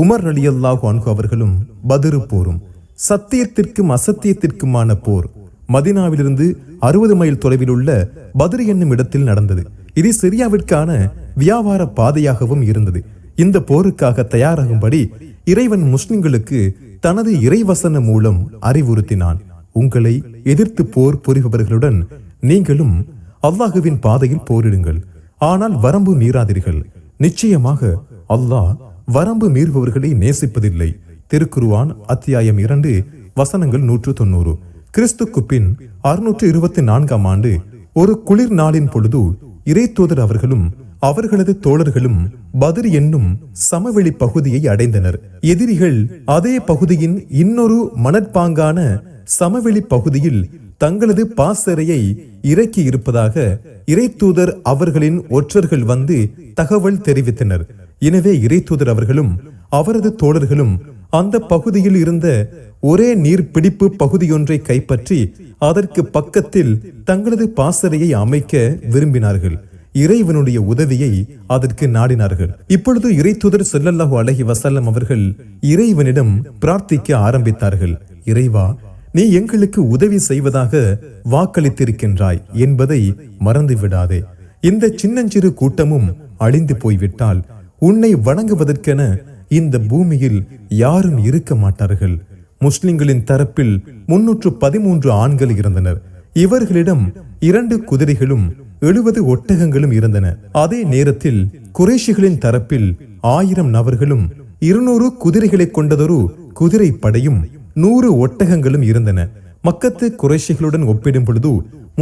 Umar அலியல்லாஹு அன்கு அவர்களும் பதிரு போரும். சத்தியத்திற்கும் அசத்தியத்திற்குமான போர். மதினாவிலிருந்து அறுபது மைல் தொலைவில் உள்ள பதிரு என்னும் இடத்தில் நடந்தது. இது சிரியாவிற்கான வியாபார பாதையாகவும் இருந்தது. இந்த போருக்காக தயாராகும்படி இறைவன் முஸ்லிம்களுக்கு தனது இறைவசன மூலம் அறிவுறுத்தினான். உங்களை எதிர்த்து போர் புரிபவர்களுடன் நீங்களும் அல்லாஹுவின் பாதையில் போரிடுங்கள். ஆனால் வரம்பு மீறாதீர்கள். நிச்சயமாக அல்லாஹ் வரம்பு மீறுபவர்களை நேசிப்பதில்லை. திருக்குருவான் அத்தியாயம் இரண்டு வசனங்கள் நூற்று தொண்ணூறு கிறிஸ்துக்கு பின் அறுநூற்று இருபத்தி நான்காம் ஆண்டு ஒரு குளிர் நாளின் பொழுது இறைத்தூதர் அவர்களும் அவர்களது தோழர்களும் பதிர் என்னும் சமவெளி பகுதியை அடைந்தனர். எதிரிகள் அதே பகுதியின் இன்னொரு மணற்பாங்கான சமவெளி பகுதியில் தங்களது பாசறையை இறக்கி இருப்பதாக இறைத்தூதர் அவர்களின் ஒற்றர்கள் வந்து தகவல் தெரிவித்தனர். எனவே இறைத்தூதர் அவர்களும் அவரது தோழர்களும் அந்த பகுதியில் இருந்த ஒரே நீர்பிடிப்பு பகுதியொன்றை கைப்பற்றி அதற்கு பக்கத்தில் தங்களது பாசறையை அமைக்க விரும்பினார்கள். இறைவனுடைய உதவியை அதற்கு நாடினார்கள். இப்பொழுது இறைத்தூதர் செல்லல்லாஹு அழகி வசல்லம் அவர்கள் இறைவனிடம் பிரார்த்திக்க ஆரம்பித்தார்கள். இறைவா நீ எங்களுக்கு உதவி செய்வதாக வாக்களித்திருக்கின்றாய் என்பதை மறந்து விடாதே இந்த சின்னஞ்சிறு கூட்டமும் அழிந்து போய்விட்டால் உன்னை வணங்குவதற்கென இந்த பூமியில் யாரும் இருக்க மாட்டார்கள். முஸ்லிம்களின் தரப்பில் முன்னூற்று பதிமூன்று ஆண்கள் இருந்தனர். இவர்களிடம் இரண்டு குதிரைகளும் எழுபது ஒட்டகங்களும் இருந்தன. அதே நேரத்தில் குறைஷிகளின் தரப்பில் ஆயிரம் நபர்களும் இருநூறு குதிரைகளை கொண்டதொரு குதிரை படையும் நூறு ஒட்டகங்களும் இருந்தன. மக்கத்து குறைஷிகளுடன் ஒப்பிடும் பொழுது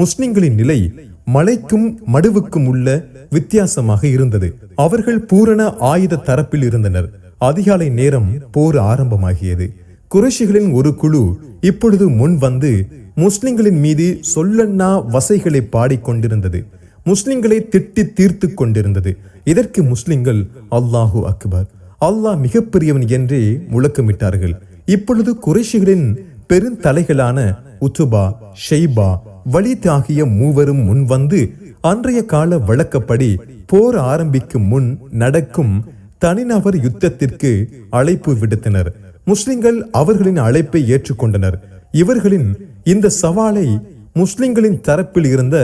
முஸ்லிம்களின் நிலை மலைக்கும் மடுவுக்கும் உள்ள வித்தியாசமாக இருந்தது. அவர்கள் பூரண ஆயுத தரப்பில் இருந்தனர். அதிகாலை நேரம் போர் ஆரம்பமாகியது. குறைஷிகளின் ஒரு குழு இப்பொழுது முன் வந்து முஸ்லிம்களின் மீது சொல்லண்ணா வசைகளை பாடிக்கொண்டிருந்தது முஸ்லிம்களை திட்டி தீர்த்து கொண்டிருந்தது. இதற்கு முஸ்லிம்கள் அல்லாஹு அக்பர் அல்லாஹ் மிகப்பெரியவன் என்றே முழக்கமிட்டார்கள். இப்பொழுது குறைஷிகளின் பெருந்தலைகளான உத்துபா ஷெய்பா வலித் தாகிய மூவரும் முன் வந்து அன்றைய கால வழக்கப்படி போர் ஆரம்பிக்கும் முன் நடக்கும் தனிநபர் யுத்தத்திற்கு அழைப்பு விடுத்தனர். முஸ்லிம்கள் அவர்களின் அழைப்பை ஏற்றுக்கொண்டனர். இவர்களின் இந்த சவாலை முஸ்லிம்களின் தரப்பில் இருந்த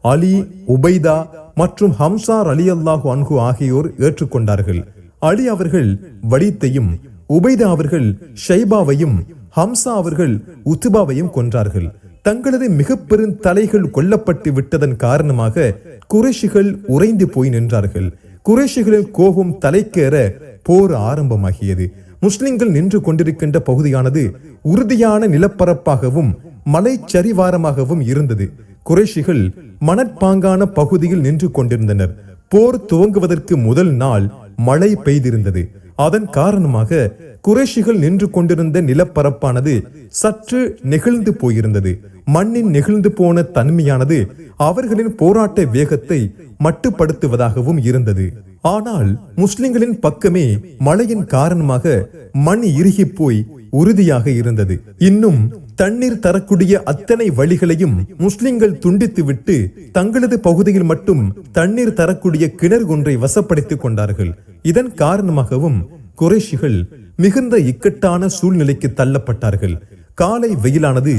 அலி உபைதா மற்றும் ஹம்சார் அலி அல்லாஹு அன்ஹு ஆகியோர் ஏற்றுக்கொண்டார்கள். அலி அவர்கள் வலித்தையும் உபைதா அவர்கள் ஷைபாவையும் ஹம்சா அவர்கள் உத்துபாவையும் கொன்றார்கள். தங்களது மிக பெரும் தலைகள் கொல்லப்பட்டு விட்டதன் காரணமாக குறைஷிகள் உறைந்து போய் நின்றார்கள். குறைஷிகளின் கோபம் தலைக்கேற போர் ஆரம்பமாகியது. முஸ்லிம்கள் நின்று கொண்டிருக்கின்ற பகுதியானது உறுதியான நிலப்பரப்பாகவும் மலைச்சரிவாரமாகவும் இருந்தது. குறைஷிகள் மணற்பாங்கான பகுதியில் நின்று கொண்டிருந்தனர். போர் துவங்குவதற்கு முதல் நாள் மழை பெய்திருந்தது. அதன் காரணமாக குறைஷிகள் நின்று கொண்டிருந்த நிலப்பரப்பானது சற்று நெகிழ்ந்து போயிருந்தது. மண்ணின் நெகிழ்ந்து போன தன்மையானது அவர்களின் போராட்ட வேகத்தை மட்டுப்படுத்துவதாகவும் இருந்தது. ஆனால் முஸ்லிம்களின் பக்கமே மழையின் காரணமாக மண் இறுகி போய் உறுதியாக இருந்தது. இன்னும் தண்ணீர் தரக்கூடிய அத்தனை வழிகளையும் முஸ்லிம்கள் துண்டித்துவிட்டு தங்களது பகுதியில் மட்டும் தண்ணீர் தரக்கூடிய கிணறு ஒன்றை வசப்படுத்திக் கொண்டார்கள். இதன் காரணமாகவும் குறைஷிகள் மிகுந்த இக்கட்டான சூழ்நிலைக்கு தள்ளப்பட்டார்கள். காலை வெயிலானது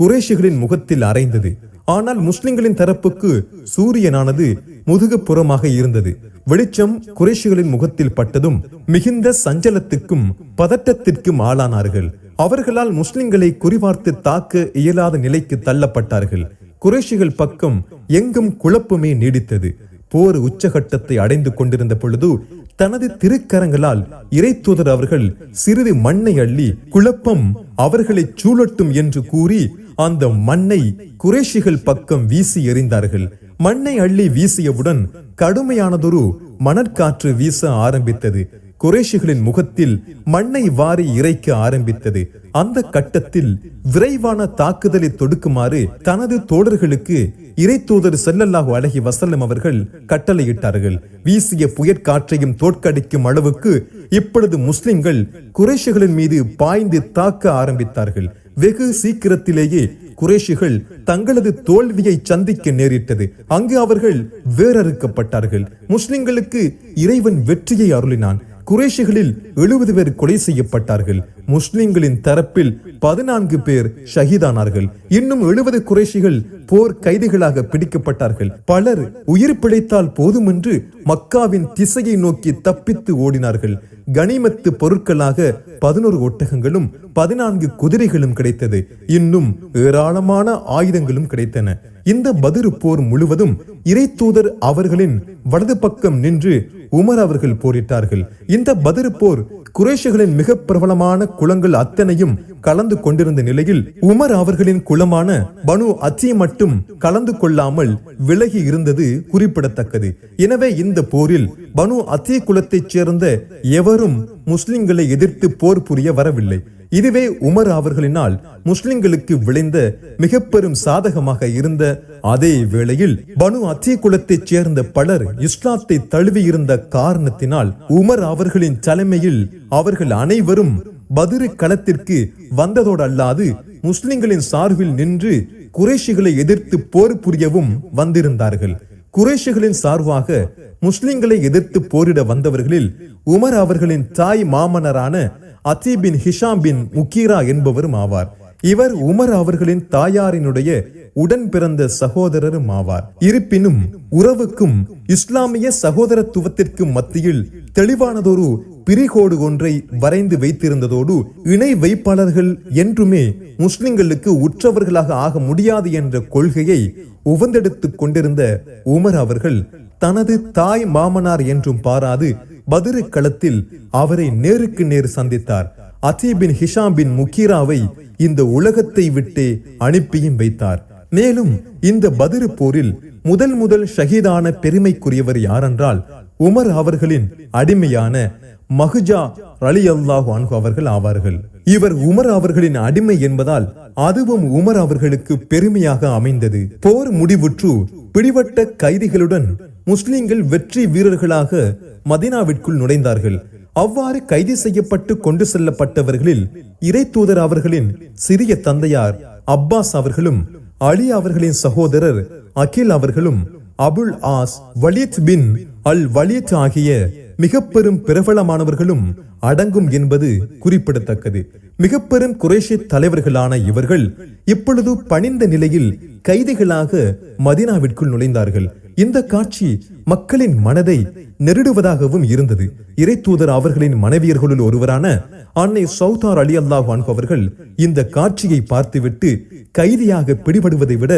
குறைஷிகளின் முகத்தில் அரைந்தது. ஆனால் முஸ்லிம்களின் தரப்புக்கு சூரியனானது முதுகுப்புறமாக இருந்தது. வெளிச்சம் குறைஷிகளின் முகத்தில் பட்டதும் மிகுந்த சஞ்சலத்துக்கும் பதட்டத்திற்கும் ஆளானார்கள். அவர்களால் முஸ்லிம்களை குறிபார்த்து தாக்க இயலாத நிலைக்கு தள்ளப்பட்டார்கள். குறைஷிகள் பக்கம் எங்கும் குழப்பமே நீடித்தது. போர் உச்சகட்டத்தை அடைந்து கொண்டிருந்த பொழுது தனது திருக்கரங்களால் இறைத்தூதர் அவர்கள் சிறிது மண்ணை அள்ளி குழப்பம் அவர்களை சூழட்டும் என்று கூறி அந்த மண்ணை குறைஷிகள் பக்கம் வீசி எறிந்தார்கள். மண்ணை அள்ளி வீசியவுடன் கடுமையானதொரு மணற்காற்று வீச ஆரம்பித்தது. குறைஷிகளின் முகத்தில் மண்ணை வாரி இறைக்க ஆரம்பித்தது. அந்த கட்டத்தில் விரைவான தாக்குதலை தொடுக்குமாறு தனது தோழர்களுக்கு இறைத்தூதர் செல்லல்லாஹு அழகி வசல்லம் அவர்கள் கட்டளையிட்டார்கள். வீசிய புயற்காற்றையும் தோற்கடிக்கும் அளவுக்கு இப்பொழுது முஸ்லிம்கள் குறைஷிகளின் மீது பாய்ந்து தாக்க ஆரம்பித்தார்கள். வெகு சீக்கிரத்திலேயே குறைஷிகள் தங்களது தோல்வியை சந்திக்க நேரிட்டது. அங்கு அவர்கள் வேறறுக்கப்பட்டார்கள் முஸ்லிம்களுக்கு இறைவன் வெற்றியை அருளினான். குறைஷிகளில் எழுபது பேர் கொலை செய்யப்பட்டார்கள். முஸ்லிம்களின் தரப்பில் பதினான்கு பேர் ஷஹீதானார்கள். இன்னும் எழுபது குறைஷிகள் போர் கைதிகளாக பிடிக்கப்பட்டார்கள். பலர் உயிர் பிழைத்தால் போதுமென்று மக்காவின் திசையை நோக்கி தப்பித்து ஓடினார்கள். கனிமத்து பொருட்களாக பதினோரு ஒட்டகங்களும் பதினான்கு குதிரைகளும் கிடைத்தது. இன்னும் ஏராளமான ஆயுதங்களும் கிடைத்தன. இந்த பதிரு போர் முழுவதும் இறை தூதர் அவர்களின் வலது பக்கம் நின்று உமர் அவர்கள் போரிட்டார்கள். இந்த பதிரு போர் குறைஷிகளின் மிக பிரபலமான குளங்கள் அத்தனையும் கலந்து கொண்டிருந்த நிலையில் உமர் அவர்களின் குளமான பனு அச்சி மட்டும் கலந்து கொள்ளாமல் விலகி இருந்தது குறிப்பிடத்தக்கது. எனவே இந்த போரில் பனு அத்தி குலத்தைச் சேர்ந்த எவரும் முஸ்லிம்களை எதிர்த்து போர் புரிய வரவில்லை. இதுவே உமர் அவர்களினால் முஸ்லிம்களுக்கு விளைந்த மிக பெரும் சாதகமாக இருந்த அதே வேளையில் பனு அத்திய குலத்தைச் சேர்ந்த பலர் இஸ்லாத்தை தழுவியிருந்த காரணத்தினால் உமர் அவர்களின் தலைமையில் அவர்கள் அனைவரும் பதிரு களத்திற்கு வந்ததோடு அல்லாது முஸ்லிம்களின் சார்பில் நின்று குறைஷிகளை எதிர்த்து போர் புரியவும் வந்திருந்தார்கள். குறைஷிகளின் சார்பாக முஸ்லிம்களை எதிர்த்து போரிட வந்தவர்களில் உமர் அவர்களின் தாய் மாமனரான அத்தி பின் ஹிஷாம் பின் முக்கீரா என்பவரும் ஆவார். இவர் உமர் அவர்களின் தாயாரினுடைய உடன் பிறந்த சகோதரரும் ஆவார். இருப்பினும் உறவுக்கும் இஸ்லாமிய சகோதரத்துவத்திற்கும் மத்தியில் தெளிவானதொரு பிரிகோடு ஒன்றை வரைந்து வைத்திருந்ததோடு இணை வைப்பாளர்கள் என்றுமே முஸ்லிம்களுக்கு உற்றவர்களாக ஆக முடியாது என்ற கொள்கையை உவந்தெடுத்துக் கொண்டிருந்த உமர் அவர்கள் தனது தாய் மாமனார் என்றும் பாராது பதிரு களத்தில் அவரை நேருக்கு நேர் சந்தித்தார். அசீபின் ஹிஷாம்பின் முக்கீராவை இந்த உலகத்தை விட்டு அனுப்பியும் வைத்தார். மேலும் இந்த பதிரு போரில் முதல் முதல் ஷஹீதான பெருமைக்குரியவர் யாரென்றால் உமர் அவர்களின் அடிமையான மஹுஜா அலி அல்லாஹு அன்ஹு அவர்கள் ஆவார்கள். இவர் உமர் அவர்களின் அடிமை என்பதால் அதுவும் உமர் அவர்களுக்கு பெருமையாக அமைந்தது. போர் முடிவுற்று பிடிவட்ட கைதிகளுடன் முஸ்லிம்கள் வெற்றி வீரர்களாக மதீனாவிற்குள் நுழைந்தார்கள். அவ்வாறு கைது செய்யப்பட்டு கொண்டு செல்லப்பட்டவர்களில் இறை தூதர் அவர்களின் சிறிய தந்தையார் அப்பாஸ் அவர்களும் அலி அவர்களின் சகோதரர் அகில் அவர்களும் அபுல் ஆஸ் வலித் பின் அல் வலித் ஆகிய மிக பெரும் பிரபலமானவர்களும் அடங்கும் என்பது குறிப்பிடத்தக்கது. மிக பெரும் குறைஷி தலைவர்களான இவர்கள் இப்பொழுது பணிந்த நிலையில் கைதிகளாக மதினாவிற்குள் நுழைந்தார்கள். இந்த காட்சி மக்களின் மனதை நெருடுவதாகவும் இருந்தது. இறை தூதர் அவர்களின் மனைவியர்களுள் ஒருவரான அன்னை சௌதார் அலி அல்லாஹ் அவர்கள் இந்த காட்சியை பார்த்துவிட்டு கைதியாக பிடிபடுவதை விட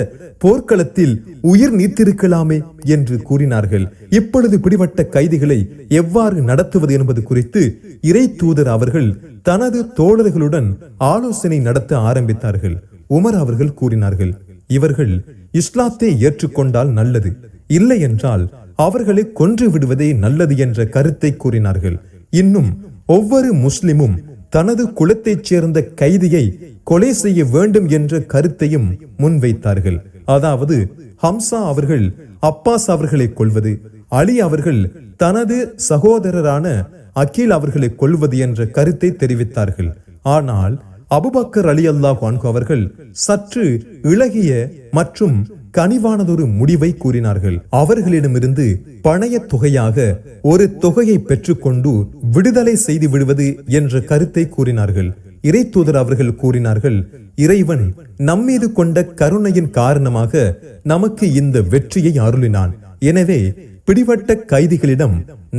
போர்க்களத்தில் உயிர் நீத்திருக்கலாமே என்று கூறினார்கள். இப்பொழுது பிடிபட்ட கைதிகளை எவ்வாறு நடத்துவது என்பது குறித்து இறை தூதர் அவர்கள் தனது தோழர்களுடன் ஆலோசனை நடத்த ஆரம்பித்தார்கள். உமர் அவர்கள் கூறினார்கள் இவர்கள் இஸ்லாத்தை ஏற்றுக்கொண்டால் நல்லது. இல்லை என்றால் அவர்களை கொன்று விடுவதே நல்லது என்ற கருத்தை கூறினார்கள். இன்னும் ஒவ்வொரு முஸ்லிமும் தனது குலத்தைச் சேர்ந்த கைதியை கொலை செய்ய வேண்டும் என்ற கருத்தையும் முன்வைத்தார்கள். அதாவது ஹம்சா அவர்கள் அப்பாஸ் அவர்களை கொல்வது அலி அவர்கள் தனது சகோதரரான அகில் அவர்களை கொல்வது என்ற கருத்தை தெரிவித்தார்கள். ஆனால் அபுபக்கர் அலி அல்லாஹ் அவர்கள் சற்று இளகிய மற்றும் கனிவானதொரு முடிவை கூறினார்கள். அவர்களிடமிருந்து பணைய தொகையாக ஒரு தொகையை பெற்றுக்கொண்டு விடுதலை செய்து விடுவது என்ற கருத்தை கூறினார்கள். இறை தூதர் அவர்கள் கூறினார்கள் இறைவன் நம்மீது கொண்ட கருணையின் காரணமாக நமக்கு இந்த வெற்றியை அருளினான். எனவே பிடிபட்ட கைதிகளிடம்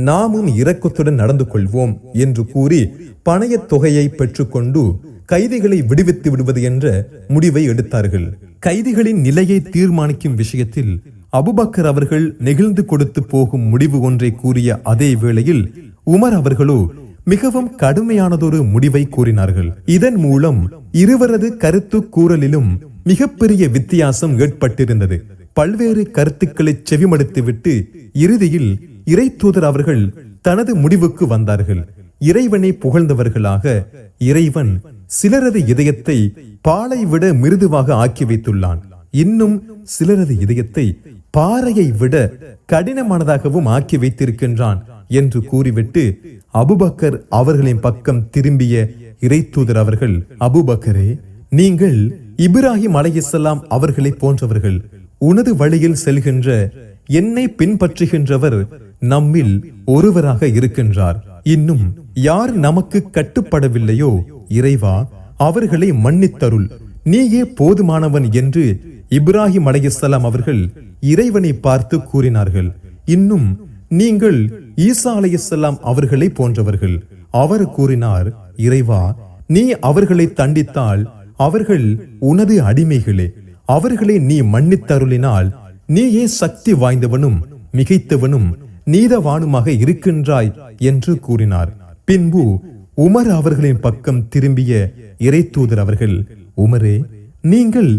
நாமும் இரக்கத்துடன் நடந்து கொள்வோம் என்று கூறி பணைய தொகையை பெற்றுக்கொண்டு கைதிகளை விடுவித்து விடுவது என்ற முடிவை எடுத்தார்கள். கைதிகளின் நிலையை தீர்மானிக்கும் விஷயத்தில் அபுபக்கர் அவர்கள் நெகிழ்ந்து கொடுத்து போகும் முடிவு ஒன்றை கூறிய அதே வேளையில் உமர் அவர்களோ மிகவும் கடுமையானதொரு முடிவை கூறினார்கள். இதன் மூலம் இருவரது கருத்து கூறலிலும் மிகப்பெரிய வித்தியாசம் ஏற்பட்டிருந்தது. பல்வேறு கருத்துக்களை செவிமடுத்துவிட்டு இறுதியில் இறை தூதர் அவர்கள் தனது முடிவுக்கு வந்தார்கள். இறைவனை புகழ்ந்தவர்களாக இறைவன் சிலரது இதயத்தை பாலை விட மிருதுவாக ஆக்கி வைத்துள்ளான். இன்னும் சிலரது இதயத்தை பாறையை விட கடினமானதாகவும் ஆக்கி வைத்திருக்கின்றான் என்று கூறிவிட்டு அபுபக்கர் அவர்களின் பக்கம் திரும்பிய இறைத்தூதர் அவர்கள் அபுபக்கரே நீங்கள் இப்ராஹிம் அலையசல்லாம் அவர்களை போன்றவர்கள். உனது வழியில் செல்கின்ற என்னை பின்பற்றுகின்றவர் நம்மில் ஒருவராக இருக்கின்றார். இன்னும் யார் நமக்கு கட்டுப்படவில்லையோ இறைவா அவர்களை மன்னித்தருள். நீயே போதுமானவன் என்று இப்ராஹிம் அலையசலாம் அவர்கள் இறைவனை பார்த்து கூறினார்கள். இன்னும் நீங்கள் ஈசா அலையசல்லாம் அவர்களை போன்றவர்கள். அவர் கூறினார் இறைவா நீ அவர்களை தண்டித்தால் அவர்கள் உனது அடிமைகளே. அவர்களை நீ மன்னித்தருளினால் நீயே சக்தி வாய்ந்தவனும் மிகைத்தவனும் நீதவானுமாக இருக்கின்றாய் என்று கூறினார். பின்பு உமர் அவர்களின் பக்கம் திரும்பிய இறைத்தூதர் அவர்கள் உமரே நீங்கள்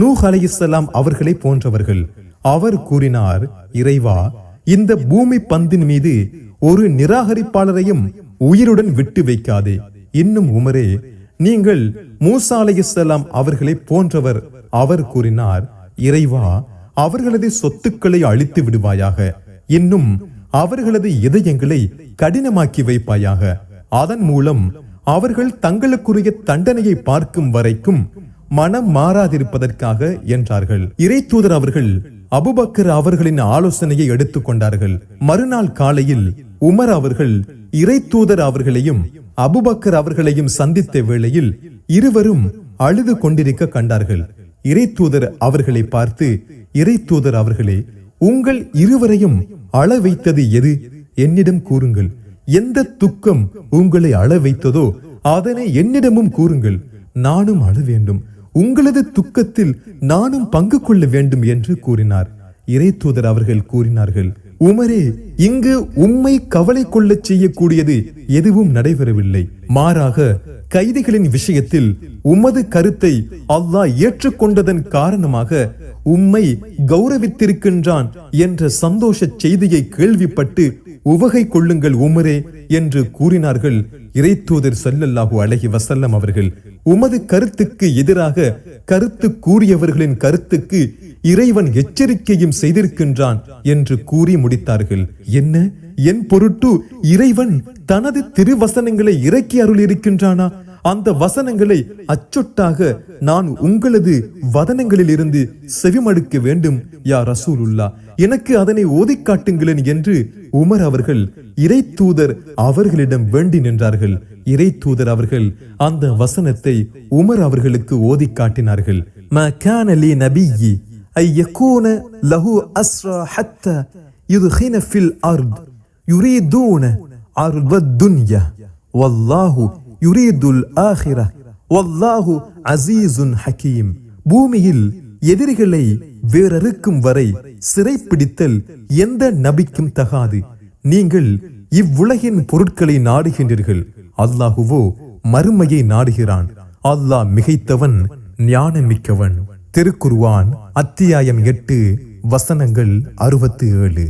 நூஹ் அலைஹிஸ்ஸலாம் அவர்களை போன்றவர்கள். அவர் கூறினார் இறைவா இந்த பூமி பந்தின் மீது ஒரு நிராகரிப்பாளரையும் உயிருடன் விட்டு வைக்காதே. இன்னும் உமரே நீங்கள் மூசா அலைஹிஸ்ஸலாம் அவர்களை போன்றவர். அவர் கூறினார் இறைவா அவர்களது சொத்துக்களை அழித்து விடுவாயாக. இன்னும் அவர்களது இதயங்களை கடினமாக்கி வைப்பாயாக. அதன் மூலம் அவர்கள் தங்களுக்குரிய தண்டனையை பார்க்கும் வரைக்கும் மனம் மாறாதிருப்பதற்காக என்றார்கள். இறைத்தூதர் அவர்கள் அபுபக்கர் அவர்களின் ஆலோசனையை எடுத்துக்கொண்டார்கள். மறுநாள் காலையில் உமர் அவர்கள் இறைத்தூதர் அவர்களையும் அபுபக்கர் அவர்களையும் சந்தித்த வேளையில் இருவரும் அழுது கொண்டிருக்க கண்டார்கள். இறைத்தூதர் அவர்களை பார்த்து இறைத்தூதர் அவர்களே உங்கள் இருவரையும் அள வைத்தது எது? என்னிடம் கூறுங்கள். எந்த துக்கம் உங்களை அழ வைத்ததோ அதனை என்னிடமும் கூறுங்கள். நானும் அழ வேண்டும். உங்களது துக்கத்தில் நானும் பங்கு கொள்ள வேண்டும் என்று கூறினார். இறைத்தூதர் அவர்கள் கூறினார்கள் உமரே இங்கு உம்மை கவலை கொள்ளச் செய்யக்கூடியது எதுவும் நடைபெறவில்லை. மாறாக கைதிகளின் விஷயத்தில் உமது கருத்தை அல்லாஹ் ஏற்றுக்கொண்டதன் காரணமாக உம்மை கௌரவித்திருக்கின்றான் என்ற சந்தோஷ செய்தியை கேள்விப்பட்டு உவகை கொள்ளுங்கள் உமரே என்று கூறினார்கள். இறைத்தூதர் ஸல்லல்லாஹு அழகி வசல்லம் அவர்கள் உமது கருத்துக்கு எதிராக கருத்து கூறியவர்களின் கருத்துக்கு இறைவன் எச்சரிக்கையும் செய்திருக்கின்றான் என்று கூறி முடித்தார்கள். என்ன? என் பொருட்டு இறைவன் தனது திருவசனங்களை இறக்கி அருள் இருக்கின்றானா அந்த வசனங்களை அச்சொட்டாக நான் உங்களது வதனங்களில் இருந்து செவிமடுக்க வேண்டும் யா ரசூலுல்லா எனக்கு அதனை ஓதிக் காட்டுங்களேன் என்று உமர் அவர்கள் இறை தூதர் அவர்களிடம் வேண்டி நின்றார்கள் இறை தூதர் அவர்கள் அந்த வசனத்தை உமர் அவர்களுக்கு ஓதிக் காட்டினார்கள் ما كان لنبي أن يكون له أسرى حتى يدخن في الأرض يريدون عرض الدنيا والله யுரீதுல் ஆஹிரா வல்லாஹு அசீசுன் ஹக்கீம். பூமியில் எதிரிகளை வேறறுக்கும் வரை சிறைப்பிடித்தல் எந்த நபிக்கும் தகாது. நீங்கள் இவ்வுலகின் பொருட்களை நாடுகின்றீர்கள். அல்லாஹுவோ மறுமையை நாடுகிறான். அல்லாஹ் மிகைத்தவன் ஞானமிக்கவன். திருக்குருவான் அத்தியாயம் எட்டு வசனங்கள் அறுபத்து ஏழு.